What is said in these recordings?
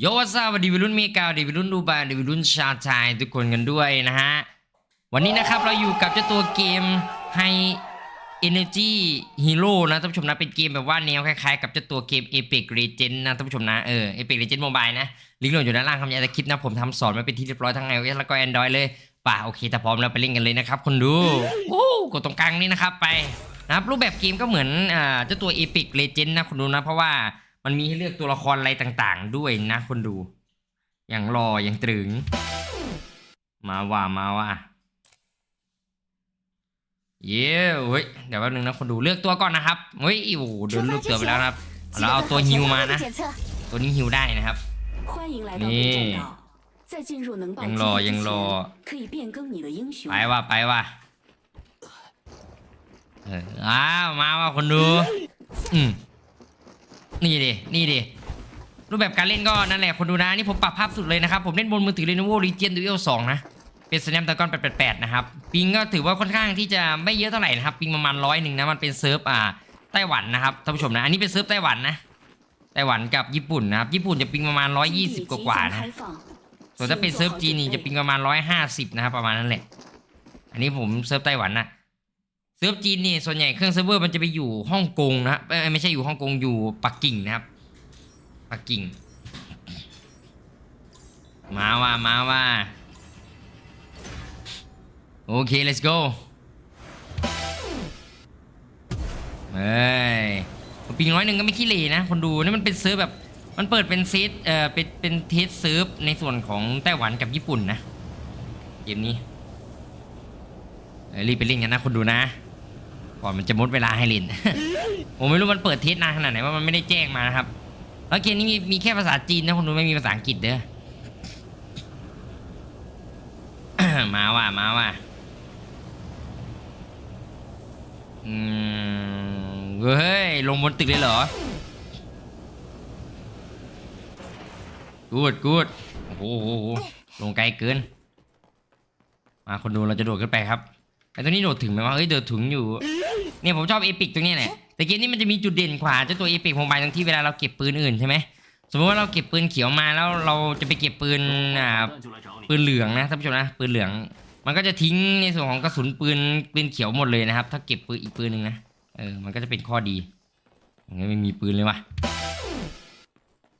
โยวัสวัสดีวัยรุ่นเมกาวัสดีวัยรุ่นดูบาวัสดีวัยรุ่นชาชายทุกคนกันด้วยนะฮะ วันนี้นะครับเราอยู่กับเจ้าตัวเกม High Energy Hero นะท่านผู้ชมนะเป็นเกมแบบว่าแนวคล้ายๆ กับเจ้าตัวเกม Apex Legends นะท่านผู้ชมนะเออ Apex Legends Mobile นะลิงก์โหลดอยู่ด้านล่างคำยาตะคลิปนะผมทำสอนมาเป็นที่เรียบร้อยทั้ง iOS แล้วก็ Android เลยป่ะโอเคถ้าพร้อมแล้วไปเล่นกันเลยนะครับคนดูโอ้กดตรงกลางนี่นะครับไปนะครับรูปแบบเกมก็เหมือนอ่าเจ้าตัว Apex Legends นะคนดูนะเพราะว่า มันมีให้เลือกตัวละครอะไรต่างๆ ด้วยนะคนดู อย่างรออย่างตรึง มาว่ามาว่าเย้เฮ้ยเดี๋ยวแป๊บนึงนะคนดูเลือกตัวก่อนนะครับเฮ้ยโอ้โหโดนลูกเตือไปแล้วครับ เราเอาตัวฮิวมานะ ตัวนี้ฮิวได้นะครับนี่ยังรอยังรอไปว่าไปว่าอออ้ามาว่าคนดู อืม นี่ดิ นี่ดิ รูปแบบการเล่นก็นั่นแหละคนดูนะ นี่ผมปรับภาพสุดเลยนะครับ ผมเล่นบนมือถือ Lenovo Legion Duo 2 นะ เป็น Snapdragon 888 นะครับ ปิงก็ถือว่าค่อนข้างที่จะไม่เยอะเท่าไหร่นะครับ ปิงประมาณร้อยหนึ่งนะ มันเป็นเซิร์ฟอ่าไต้หวันนะครับท่านผู้ชมนะ อันนี้เป็นเซิร์ฟไต้หวันนะ ไต้หวันกับญี่ปุ่นนะครับ ญี่ปุ่นจะปิงประมาณ 120 กว่าๆนะ ส่วนถ้าเป็นเซิร์ฟจีนนี่จะปิงประมาณ 150 นะครับประมาณนั้นแหละ อันนี้ผมเซิร์ฟไต้หวันนะ เซิร์ฟจีนนี่ส่วนใหญ่เครื่องเซิร์ฟเวอร์มันจะไปอยู่ฮ่องกงนะไม่ใช่อยู่ฮ่องกงอยู่ปักกิ่งนะครับปักกิ่ง มาว่ามาว่าโอเค let's go เฮ้ยปิงร้อยหนึ่งก็ไม่ขี้เหร่นะ คนดูนี่มันเป็นเซิร์ฟแบบ มันเปิดเป็นเซตเอ่อเป็นเป็นเทสเซิร์ฟในส่วนของไต้หวันกับญี่ปุ่นนะ เกมนี้รีบไปเล่นกันนะ คนดูนะ ก่อนมันจะหมดเวลาให้ล่นผมไม่รู้มันเปิดเทสนานขนาดไหนว่ามันไม่ได้แจ้งมานะครับ แล้วเกมนี้มีมีแค่ภาษาจีนนะคนดูไม่มีภาษาอังกฤษเด้อ มาว่ะมาว่ะอืมเฮ้ย ลงบนตึกเลยเหรอ กูดกูดโอ้โหลงไกลเกิน มาคนดูเราจะโดดขึ้นไปครับไอ้ตัวนี้โดดถึงไหมวะเอ้ยโดดถึงอยู่ เนี่ยผมชอบเอพิกตรงนี้แหละแต่เกมนี้มันจะมีจุดเด่นขวาเจ้าตัวเอพิกผมไปทั้งที่เวลาเราเก็บปืนอื่นใช่ไหมสมมติว่าเราเก็บปืนเขียวมาแล้วเราจะไปเก็บปืนอ่าปืนเหลืองนะท่านผู้ชมนะปืนเหลือง มันก็จะทิ้งในส่วนของกระสุนปืนปืนเขียวหมดเลยนะครับ ถ้าเก็บปืนอีกปืนหนึ่งนะเออมันก็จะเป็นข้อดีงั้นไม่มีปืนเลยว่ะ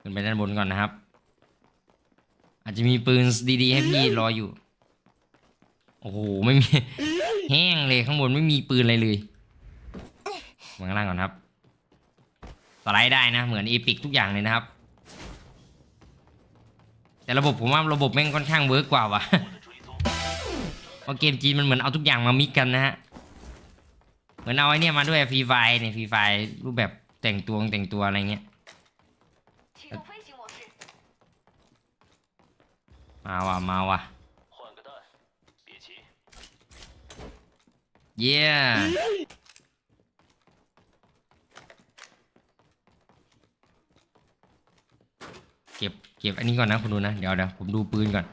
ขึ้นไปด้านบนก่อนนะครับ อาจจะมีปืนดีๆให้พี่รออยู่ โอ้โหไม่มีแห้งเลยข้างบนไม่มีปืนอะไรเลย วางล่างก่อนครับสไลด์ได้นะ เหมือนอีพิกทุกอย่างเลยนะครับ แต่ระบบผมว่าระบบแม่งค่อนข้างเวิร์กกว่าว่ะเพราะเกมจีนมันเหมือนเอาทุกอย่างมามิกกันนะฮะ เหมือนเอาไอ้นี่มาด้วยฟรีไฟเนี่ยฟรีไฟรูปแบบแต่งตัวแต่งตัวอะไรเงี้ยมาว่ะมาว่ะเย้ เก็บอันนี้ก่อนนะคุณดูนะ เดี๋ยวเดี๋ยวผมดูปืนก่อน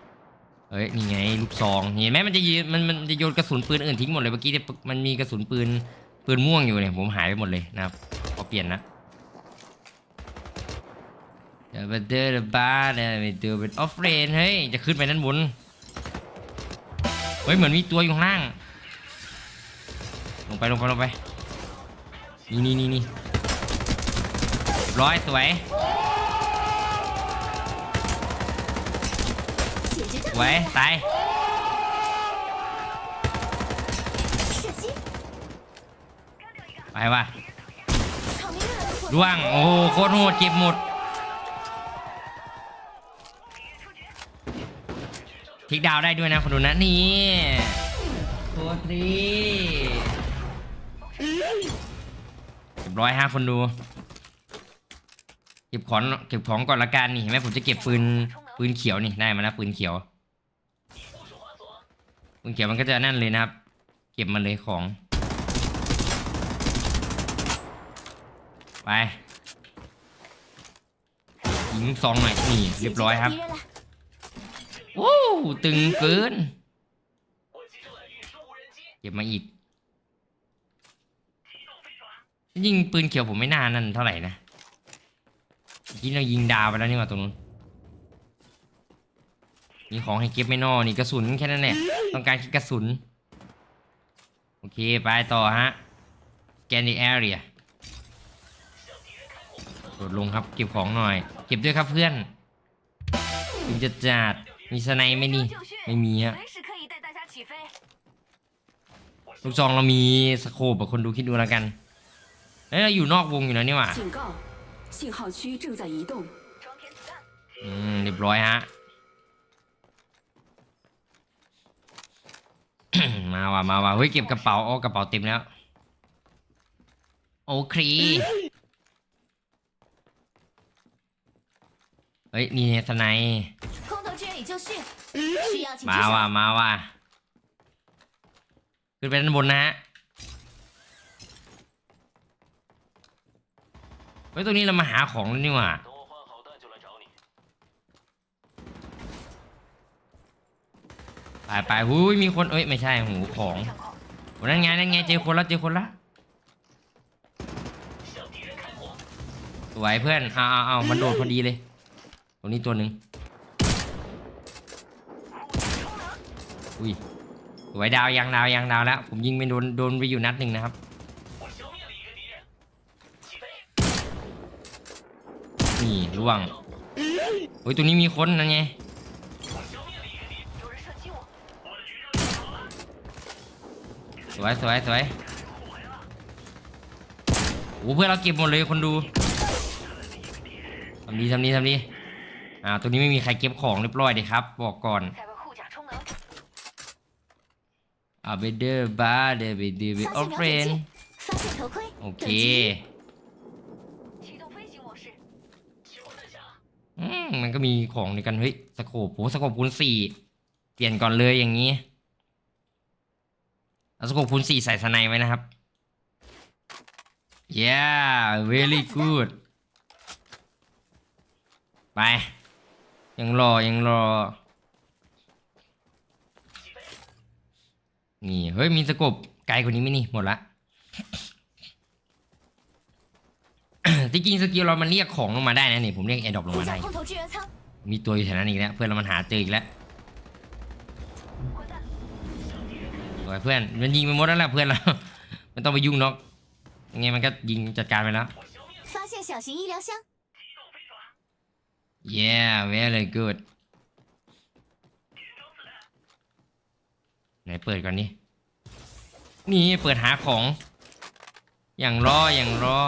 เฮ้ยนี่ไงลูกซองเห็นไหมมันจะยืนมันมันจะโยนกระสุนปืนอื่นทิ้งหมดเลยเมื่อกี้เนี่ยมันมีกระสุนปืนปืนม่วงอยู่เนี่ยผมหายไปหมดเลยนะครับขอเปลี่ยนนะเดี๋ยวไปเดบ้านเนี่ยไปเดินเป็นออฟเรนเฮ้ยจะขึ้นไปด้านบนเฮ้ยเหมือนมีตัวอยู่ข้างล่างลงไปลงไปลงไปนี่นี่นี่นี่ร้อยสวย ไว้ตายไปว่ะร่วง โอ้โคตรโหดเก็บหมดทิกดาวได้ด้วยนะคนดูนะนี่โคตรดีเก็บร้อยห้าคนดูเก็บของเก็บของก่อนละกันนี่เห็นไหมผมจะเก็บปืนปืนเขียวนี่ได้มาแล้วปืนเขียว มึงเขียวมันก็จะนั่นเลยนะครับ เก็บมันเลยของ ไปยิงซองหน่อยนี่เรียบร้อยครับวู้วตึงเกิน เก็บมาอีก ยิงปืนเขียวผมไม่น่านั่นเท่าไหร่นะยิงเรายิงดาวไปแล้วนี่มาตรงนู้น มีของให้เก็บไม่นอนี่กระสุนแค่นั้นแหละต้องการแค่กระสุน โอเค ไปต่อฮะแกนดีแอเรียกดลงครับเก็บของหน่อย เก็บด้วยครับเพื่อนคุงจะจัดมีสไนไหมนี่ไม่มีฮะลูกซองเรามีสโคปแบบคนดูคิดดูแล้วกันเอ้ยเราอยู่นอกวงอยู่นะนี่หว่าอืมเรียบร้อยฮะ มาว่ะมาว่ะเฮ้ยเก็บกระเป๋าโอ้กระเป๋าเต็มแล้ว โอเคเฮ้ยมีเนสไนมาว่ะมาว่ะขึ้นไปด้านบนนะฮะเฮ้ยตรงนี้เรามาหาของแล้วนี่ว่ะ ไปไปหุยมีคนเอ้ยไม่ใช่หูของโอ้นั่นไงนั่นไงเจอคนละเจอคนละสวยเพื่อนเอาเอาเอามันโดดพอดีเลยตรงนี้ตัวหนึ่งอุ้ยสวยดาวยังดาวยังดาวแล้ว ผมยิงไปโดนโดนไปอยู่นัดหนึ่งนะครับนี่ล่วงโอ้ยตรงนี้มีคนนั่นไง วยสวยสวยโอ้เพื่อนเราเก็บหมดเลยคนดูทำดีทำดีทำดีอ่าตรงนี้ไม่มีใครเก็บของเรียบร้อยเลยครับ บอกก่อนอ่าเบเดอร์บาร์เดรเบเดอร์เบออเฟนโอเคมันก็มีของในกันเฮ้ยสโคปโอ้สโคปคูณสี่เปลี่ยนก่อนเลยอย่างนี้ อสุกคูณสี่ใส่สไนไว้นะครับ yeah very good ไป ยังรอ ยังรอ นี่ เฮ้ย มีสกบไกลกว่านี้ไหมนี่ หมดละที่ริงสกิลเรามันเรียกของลงมาได้นะนี่ ผมเรียกแอร์ดรอปลงมาได้ มีตัวอยู่แถวนั้นอีกแล้ว เพื่อนเรามันหาเจออีกแล้ว วยเพื่อนมันยิงไปหมดแล้วแหละเพื่อนเราไม่ต้องไปยุ่งนกยัไงมันก็ยิงจัดการไปแล้ว yeah very good ไหนเปิดก่อนนี่นี่เปิดหาของ อย่างรออย่างรอ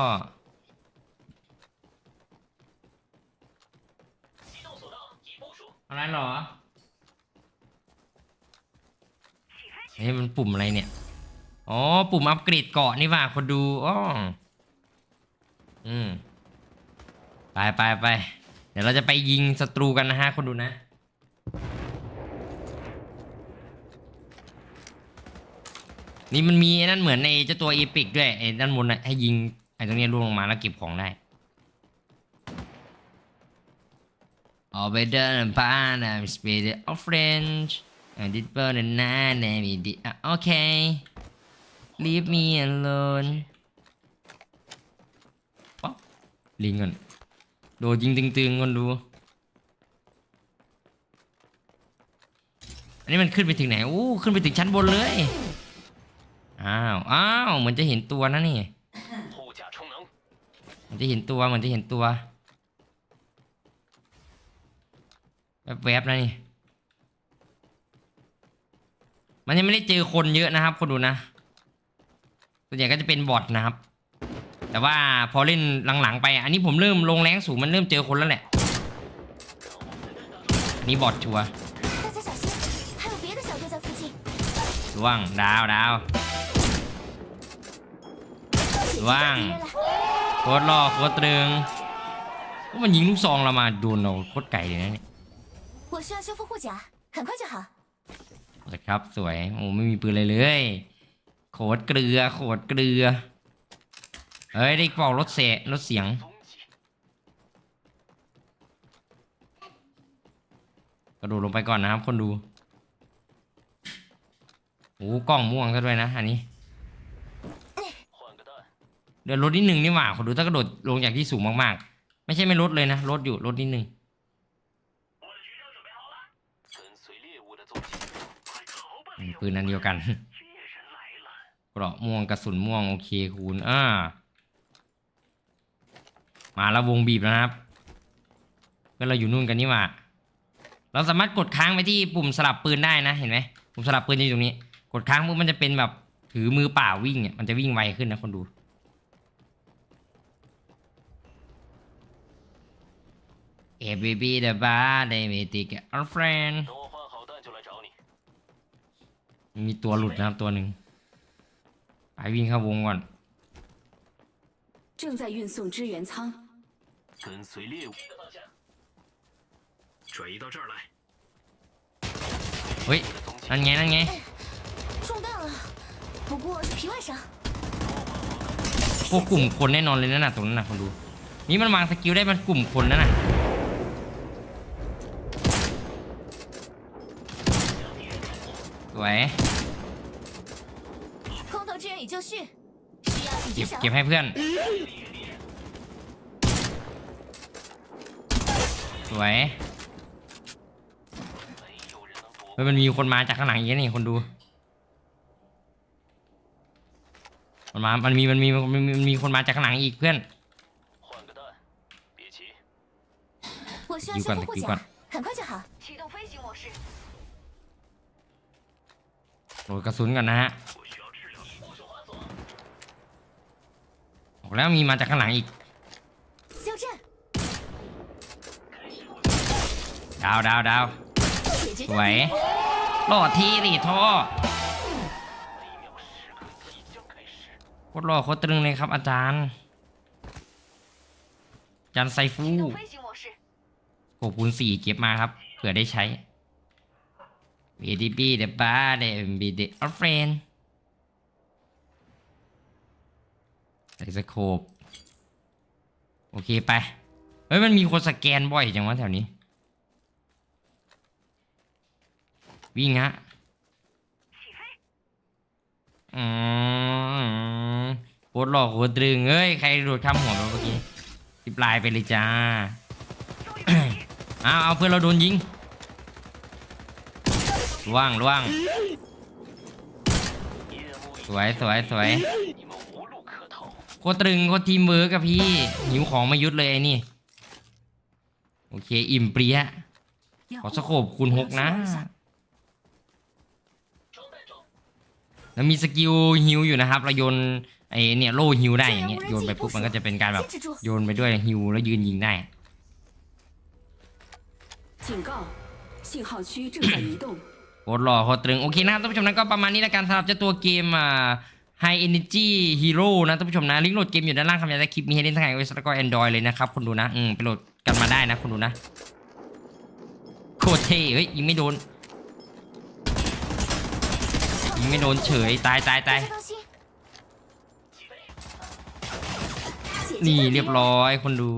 อะไรหรอ เฮ้ยมันปุ่มอะไรเนี่ย อ๋อ ปุ่มอัปเกรดเกาะนี่ว่าคนดูอ๋ออืม ไปไปไป เดี๋ยวเราจะไปยิงศัตรูกันนะฮะ คนดูนะ นี่มันมีไอ้นั่นเหมือนในเจ้าตัวเอพิกด้วยไอ้ด้านบนน่ะให้ยิงไอ้ตรงนี้ยล่วงลงมาแล้วเก็บของได้ออกไปเดินผ่านอะสเปเดอร์ออฟเรนช์ ดิสเบอร์นั่นน่าแนมีดิโอเค leave me alone ป๊อปลิงก่อนโดดยิงตึงๆก่อนดู อันนี้มันขึ้นไปถึงไหนโอ้ขึ้นไปถึงชั้นบนเลย อ้าว อ้าว เหมือนจะเห็นตัวนะนี่มันจะเห็นตัวเหมือนจะเห็นตัว แวบๆนะนี่ มันยังไม่ได้เจอคนเยอะนะครับ คนดูนะส่วนใหญ่ก็จะเป็นบอทนะครับ แต่ว่าพอเล่นหลังๆ ไป อันนี้ผมเริ่มลงแรงสูงมันเริ่มเจอคนแล้วแหละอัน,นี่บอทชัวร์ว่างดาวดาวว่างโคตรล่อโคตรตรึงก็มันยิงลูกซองเรามาโดนเราโคตรไกลเลยนะเนี่ย นะครับ สวย โอ้ไม่มีปืนเลยเลย โคดเกลือ โคดเกลือ เฮ้ย ได้เป่ารถเสะรถเสียง กระโดดลงไปก่อนนะครับ คนดู โอ้กล้องม่วงซะด้วยนะ อันนี้ เดี๋ยวรถนิดหนึ่งนี่หว่าคนดูถ้ากระโดดลงจากที่สูงมากๆ ไม่ใช่ไม่ลดเลยนะลดอยู่ลดนิดหนึ่ง ปืนนั้นเดียวกันเกราะม่วงกระสุนม่วงโอเคคูณอ่า มาแล้ววงบีบนะครับก็เราอยู่นู่นกันนี่ว่า เราสามารถกดค้างไปที่ปุ่มสลับปืนได้นะเห็นไหมปุ่มสลับปืนอยู่ตรงนี้ กดค้างปุ๊บมันจะเป็นแบบถือมือเปล่าวิ่งเนี่ยมันจะวิ่งไวขึ้นนะคนดูเอ e v e r y b e the bar they may take our มีตัวหลุดนะครับตัวหนึ่งไปวิ่งเข้าวงก่อน 正在运送支援舱，跟随猎物。转移到这儿来。 เฮ้ย นั่นไง นั่นไง 中弹了，不过是皮外伤。 พวกกลุ่มคนแน่นอนเลยนั่นน่ะตรงนั้นน่ะคนดู นี่มันวางสกิลได้มันกลุ่มคนนั่นน่ะ วย 空投支援已就绪，需要紧 เก็ 急 บ 手 เก็บให้เพื่อน สวย 没有人能躲 เฮ้ยมันมีคนมาจากข้างหลังอีกแล้วนี่คนดู มันมา มันมี มันมี มันมีมันมีคนมาจากข้างหลังอีกเพื่อน 换个弹，别急。我需要一罐修复护的一罐甲，很快就好。启动飞行模式。 โหลกระสุนก่อนนะฮะบอกแล้วมีมาจากข้างหลังอีก ดาวดาวดาวสวยรอดทีดิทโคตรรอโคตรตึงเลยครับอาจารย์อาจารย์ไซฟูโกคูณสี่เก็บมาครับ เผื่อได้ใช้ VDB เดบ้าเดบีเดอัลเฟนใส่สโคปโอเคไป เฮ้ย มันมีคนสแกนบ่อยจังวะแถวนี้ วิ่งฮะอืมโคตรหลอกโคตรตรึงเอ้ย ใครโดดข้ามหัวไปเมื่อกี้ทิปลายไปเลยจ้า เอาเอาเพื่อนเราโดนยิง ล่วงล่วง 夜幕已 สวยสวยสวย 你们无路可逃。 โคตรตรึงโคตรทีมเวิร์กกับพี่ หิวของมายุดเลยไอ้นี่ โอเค อิ่มเปรี้ย ขอสโคบคูณหกนะ แล้วมีสกิลฮิวอยู่นะครับ เราโยนไอเนี่ยโล่ฮิวได้อย่างเงี้ย โยนไปปุ๊บมันก็จะเป็นการแบบ 坚持住， โยนไปด้วยฮิวแล้วยืนยิงได้ 警告，信号区正在移动。 โคตรหล่อโคตรตึง โอเคนะครับท่านผู้ชมนั้นก็ประมาณนี้ละกันสำหรับเจ้าตัวเกมอ่า High Energy Hero นะท่านผู้ชมนะ ลิงก์โหลดเกมอยู่ด้านล่างคำยาได้คลิปมีให้เล่นทั้งไอโอเอสแล้วก็แอนดรอยเลยนะครับคุณดูนะ อืมไปโหลดกันมาได้นะคุณดูนะ โคตรเท่เฮ้ยยิงไม่โดน ยิงไม่โดนเฉยตายตายตายนี่เรียบร้อยคนดู